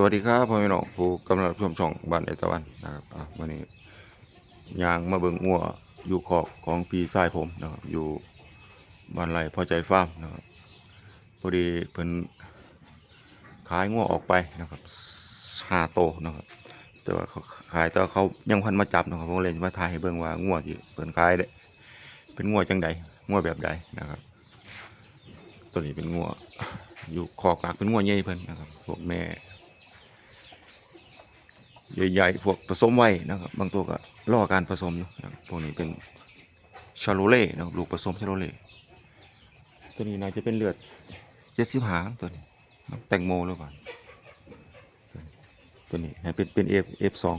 สวัสดีครับพ่อแม่น้องผู้กำลังชมช่องบ้านไอตะวันนะครับวันนี้ยางมาเบิงงัวอยู่ขอกของพี่ชายผมนะครับอยู่บ้านไรพอใจฟาร์มนะครับพอดีเพิ่นขายงัวออกไปนะครับหาโตนะครับ แต่ว่าเขาขายแต่เขายังพันมาจับนะครับผมเลยมาถ่ายให้เบิ่งว่างัวที่เพิ่นขายได้เป็นงัวจังใดงัวแบบใดนะครับ ตัวนี้เป็นงัวอยู่ขอกหลักเป็นงัวใหญ่เพิ่นนะครับพวกแม่ ใหญ่ๆพวกผสมไว้นะครับ บางตัวก็รอการผสมนะครับพวกนี้เป็นชาโลเล่นะลูกผสมชาโลเล่ตัวนี้น่าจะเป็นเลือดเจ็ดสิบหางตัวนี้แตงโมหรือเปล่าตัวนี้ให้เป็นเป็นเอฟเอฟสอง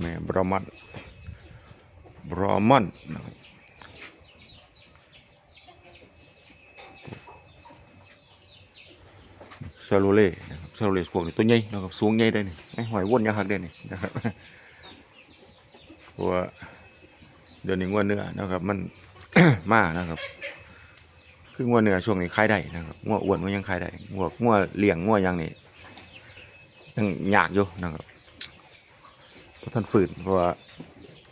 แม่บรามันบรามันนะครับชาโลเล่ นะครับชาโลเล่พวกนี้ตัวใหญ่นะครับสูงใหญ่ได้นี่ไอ้หอยว่นยาหักได้นี่นะครับเพราะว่าเดี๋ยวนี้งัวเนื้อนะครับ มัน มานะครับ คืองัวเนื้อช่วงนี้ขายได้นะครับงัวอ้วนมันยังขายได้งัวงัวเลี้ยงงัวยังนี่ยังยากอยู่นะครับเพราะท่านฝืนเพราะว่า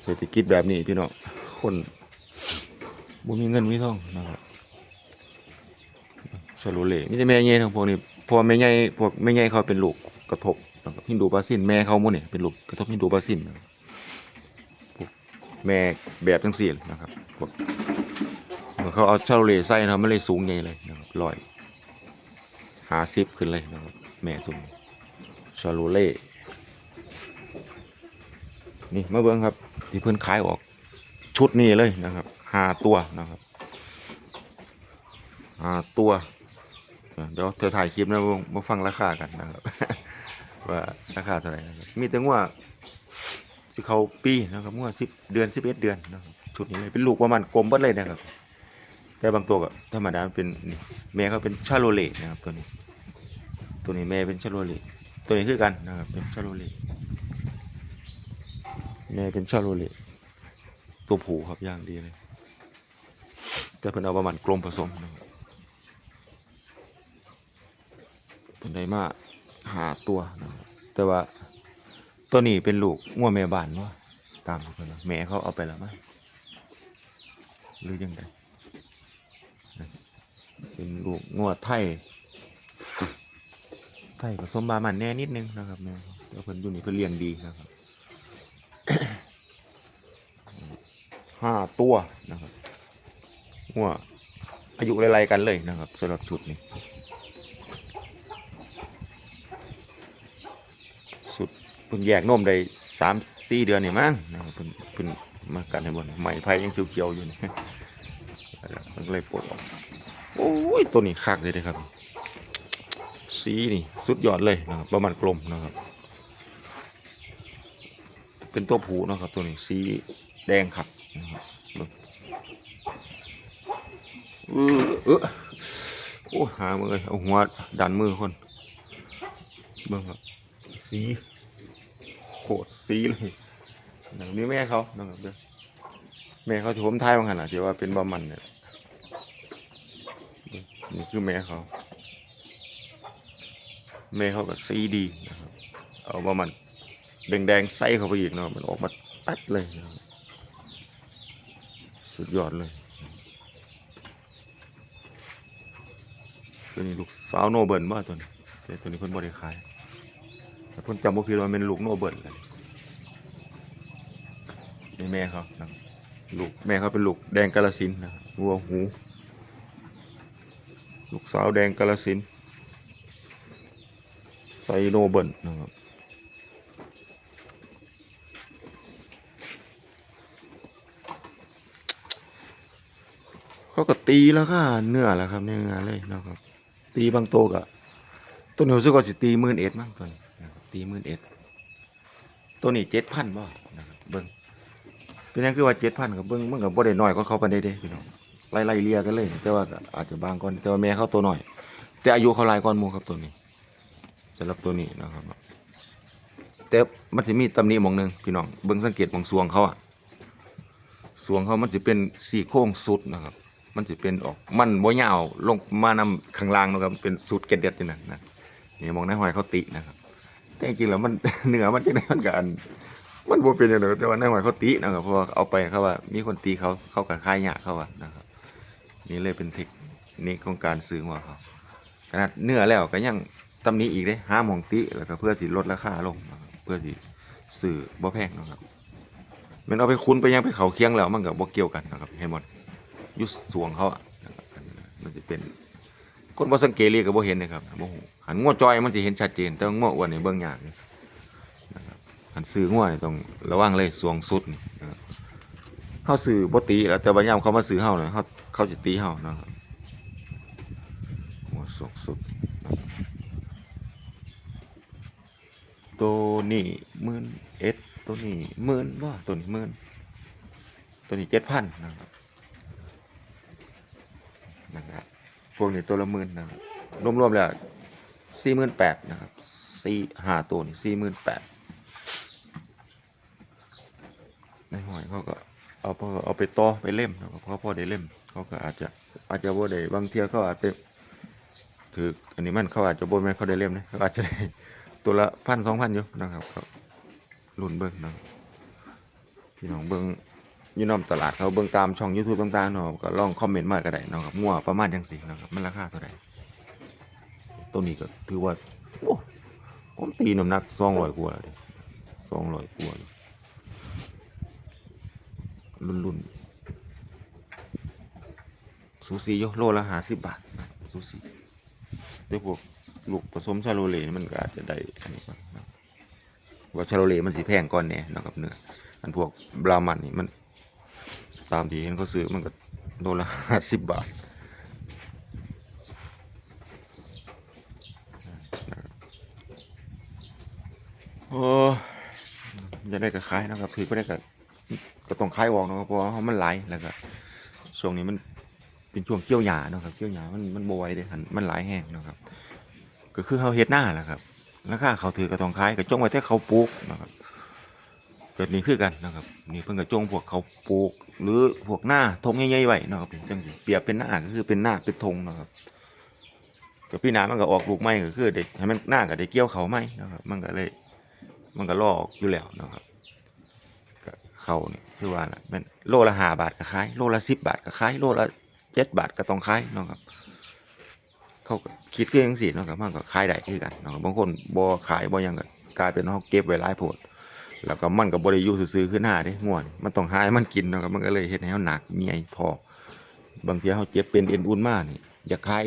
เศรษฐกิจแบบนี้พี่น้องคนบ่มีเงินมีทองนะครับสโลเล่มีแต่แม่ใหญ่ทั้งพวกนี้ พอแม่ใหญ่พวกแม่ใหญ่เขาเป็นลูกกระทบฮินดูบาซินแม่เขาหมดนี่เป็นลูกกระทบฮินดูบาซินนะครับพวกแม่แบบทั้งสี่นะครับพวกเขาเอาชาโลเลใส่นะครับมันเลยสูงใหญ่เลยนะครับลอยหาซิปขึ้นเลยนะครับแม่สูงชาโลเล่นี่มาเบิ้งครับ ที่เพิ่อนขายออกชุดนี้เลยนะครับห้าตัวนะครับห้าตัว เดี๋ยวเธอถ่ายคลิปนะมามาฟังราคากันนะครับ ว่าราคาเท่าไหร่นะครับมีแต่ว่าสิเขาปีนะครับว่าสิบเดือนสิบเอ็ดเดือนนะครับชุดนี้เลยเป็นลูกประมาณกลมเบิดเลยนะครับ แต่บางตัวก็ธรรมดาเป็นแม่เขาเป็นชาโลเล่นะครับตัวนี้ ตัวนี้แม่เป็นชาโลเล่ตัวนี้คือกันนะครับเป็นชาโลเล่แม่เป็นชาโลเล่ตัวผูครับอย่างดีเลยแต่เพิ่นเอาประมาณกลมผสมนะครับ เป็นได้มาหาตัวนะครับแต่ว่าตัวนี้เป็นลูกงัวแม่บ้านวะตามที่เพิ่นว่าแม่เขาเอาไปแล้วมั้งหรือยังไงเป็นลูกงวไทยไทยผสมบามันแน่นิดนึงนะครับแม่ครับแต่เพิ่นอยู่นี่เพิ่นเลี้ยงดีนะครับห้าตัวนะครับงวอายุไล่ๆกันเลยนะครับสำหรับชุดนี้สุดเพิ่งแยกนมได้สามสี่เดือนนี่มั้งครับเพิ่นเพิ่นมากันให้หมดใหม่ไผ่ยังเขียวๆอยู่นี่มันเลยปลดออกโอ้ยตัวนี้คักเลยนะครับ สีนี่สุดยอดเลยนะครับประมาณกลมนะครับ เป็นตัวผูนะครับ ตัวนี้สีแดงขัดนะครับเบิ่งเออเออโอ้หามือเลยเอาหัวดันมือคนเบิ่งครับสี โคตรสีเลยนะครับนี่แม่เขานะครับเด้อแม่เขาที่ผมทายบางขนาดที่ว่าเป็นบะมันเนี่ยนี่คือแม่เขา แม่เขากับซีดีนะครับ เอามามันแดงๆใส่เข้าไปอีกเนาะมันออกมาตัดเลยสุดยอดเลยตัวนี้ลูกสาวโนเบิร์นบ้าตัวนี้แต่ตัวนี้เพิ่นบ่ได้ขาย แต่เพิ่นจำบ่ผิดว่าเป็นลูกโนเบิร์นเลยนี่แม่เขานะลูกแม่เขาเป็นลูกแดงกาลสินนะรัวัวหู ลูกสาวแดงกาลสินไซโนเบิลนะครับเขาก็ตีแล้วก็เนื้อแล้วครับเนื้อเลยนะครับ ตีบางโตวก็ตัวนี้รู้สึกว่าสิตีมื่นเอ็ดมั้งตัวนี้ นะครับตีหมื่นเอ็ดตัวนี้เจ็ดพันบ่นะครับเบิ้งเป็นยังคือว่าเจ็ดพันกับเบิ้งมันกับบ่ได้น้อยก็เขาไปได้เด้พี่น้องไล่ไล่เลียกันเลย แต่ว่าอาจจะบางก่อนแต่ว่าแม่เขาตัวหน่อย แต่อายุเขาหลายก่อนมูครับตัวนี้สำหรับตัวนี้นะครับแต่มันจะมีตำหนิมองหนึ่งพี่น้องเบิ่งสังเกตมองสวงเขาอะสวงเขามันจะเป็นสี่โค้งสุดนะครับ มันสิเป็นออกมันบ่ยาวลงมานำข้างล่างนะครับเป็นสูตรเกล็ดเด็ดนี่นะนี่มองในหอยเขาตินะครับ แต่จริงๆแล้วมันเนื้อมันจะได้มันกันมันบ่เป็นอย่างนั้นแต่ว่าในหอยเขาตินะครับเพราะว่าเอาไปเขาว่า มีคนตีเขาเขาก็คายหยาเขาว่านะครับ นี่เลยเป็นเทคนิคของการซื้อหัวเขาขนาดเนื้อแล้วก็ยังตำนี้อีกเด้ห้าหมองติแล้วก็เพื่อสิลดราคาลงเพื่อสิซื้อบ่แพงนะครับมันเอาไปคุ้นไปยังไปเขาเคียงแล้วมันก็บ่เกี่ยวกันนะครับให้หมดยุสวงเขาอะนะมันจะเป็น คนบ่สังเกตเลยก็บ่เห็นนะครับบ่ฮู้หันงัวจอยมันสิเห็นชัดเจน แต่ว่างัวอ้วนนี่เบิ่งยากนะครับหันซื้องัวนี่ต้องระวังเลยสวงสุดนี่นะครับเฮาซื้อบ่ตีแล้วแต่บางยามเขามาซื้อเฮาเนี่ยเฮาเขาสิตีเฮานะครับงัวสวงสุดตัวนี้หมื่นเอ็ดตัวนี้หมื่นบ่ตัวนี้หมื่นตัวนี้7,000นะครับนะครับ พวกนี้ตัวละหมื่นนะครับรวมๆแล้วสี่หมื่นแปดนะครับสี่ห้าตัวนี่สี่หมื่นแปดในหอยเขาก็เอาเอาไปต่อไปเล่มนะครับเพราะพอได้เล่ม เขาก็อาจจะอาจจะบ่ได้บางเทียเขาอาจจะถืออันนี้มันเขาอาจจะบ่แม่เขาได้เล่มนะเขาอาจจะได้ตัวละพันสองพันอยู่นะครับรุ่นเบิ้งนะพี่น้องเบิ้ง อยู่นอมตลาดเขาเบิ่งตามช่อง YouTube ต่างๆเนาะก็ลองคอมเมนต์มาก็ได้เนาะครับงัวประมาณจังซี่เนาะครับมันราคาเท่าใดตัวนี้ก็ถือว่าโอ้ผมตีน้ำหนัก200กว่าแล้วด้200กว่าอยู่รุ่นๆซูซีอยู่โลละ50บาทซูซีแต่พวกลูกผสมชาโลเลนี่มันก็อาจจะได้อันนี้ว่าชาโลเลมันสิแพงก่อนแน่เนะครับเนื้ออันพวกบรามันนี่มัน ตามที่เห็นเขาซื้อมันก็โลละห้าสิบบาทโอ้จะได้กับขายนะครับ ถือก็ได้กับก็ต้องขายออกนะครับเพราะว่ามันไหลแล้วก็ช่วงนี้มันเป็นช่วงเกี่ยวหญ้าเนาะครับเกี่ยวหญ้ามันมันบไหวเลยหันมันหลายแห้งนะครับ ก็คือเขาเฮ็ดหน้าแหละครับราคาเขาถือก็ตองขายก็จ้องไว้แต่เขาปลูกนะครับ เกิดนี่คือกันนะครับนี่เพิ่งกระจงพวกเขาปลูก หรือพวกหน้าทงใหญ่ๆไว้นะครับจังสิเปียบเป็นหน้าก็คือเป็นหน้าเป็นธงนะครับก็พี่น้ามันก็ออกลูกไม้ก็คือเด็กให้มันหน้าก็ได้เกี่ยวเขาไม้นะครับ มันก็เลยมันก็ลอกอยู่แล้วนะครับเขาเนี่ยคือว่าน่ะเป็นโลละห้าบาทก็ขายโลละสิบบาทก็ขายโลละเจ็ดบาทก็ต้องขายนะครับ เขาคิดคืองซี่เนะครับมันก็ขายได้คือกันนะครับบางคนบ่ขายบ่ยังก็กลายเป็นเฮาเก็บไว้หลายโพด แล้วก็มันก็บ่ได้อยู่ซื่อขึ้นหน้าด้ง่วนมันต้องหาให้มันกินนะครับมันก็เลยเฮ็ดให้เฮาหนักเมีไอ้พอบางทีเฮาเจ็บเป็นเอ็นอุ่นมานี่อยากขาย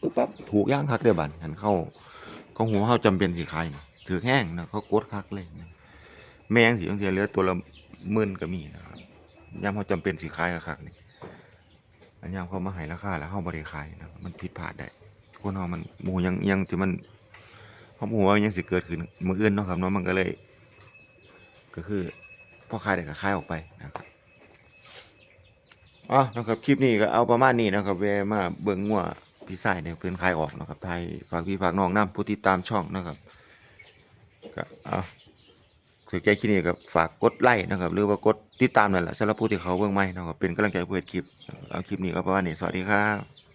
ปึ๊บปั๊บถูกย่างคักเด้อบัดหันเข้าเขาหัวเฮาจำเป็นสิขายเถือแห้งนะเขากดคักเลยนะแมงสิจังซี่เหลือตัวละหมื่นก็มีนะครับยามเฮาจำเป็นสิขายคักนี่อันยามเขามาให้ราคาแล้วเฮาบ่ได้ขายนะมันผิดพลาดได้คนเฮามันหมูยังยังที่มันเฮาบ่ฮู้ว่ายังสิเกิดขึ้นมืออื่นเนาะครับเนาะมันก็เลย ก็คือพ่อขายได้ก็ขายออกไปนะครับอ๋อนะครับคลิปนี้ก็เอาประมาณนี้นะครับแวะมาเบิ่งงัวพี่สายเนี่ยเพิ่นขายออกนะครับไทยฝากพี่ฝากน้องนํผู้ติดตามช่องนะครับก็เอาถือใจคลิปนี้ก็ฝากกดไลค์นะครับ หรือว่ากดติดตามนั่นแหละสำหรับผู้ที่เขาเบิ่งใหม่นะครับเป็นกำลังใจให้ผู้เฮ็ดคลิปเอาคลิปนี้ก็ประมาณนี้สวัสดีครับ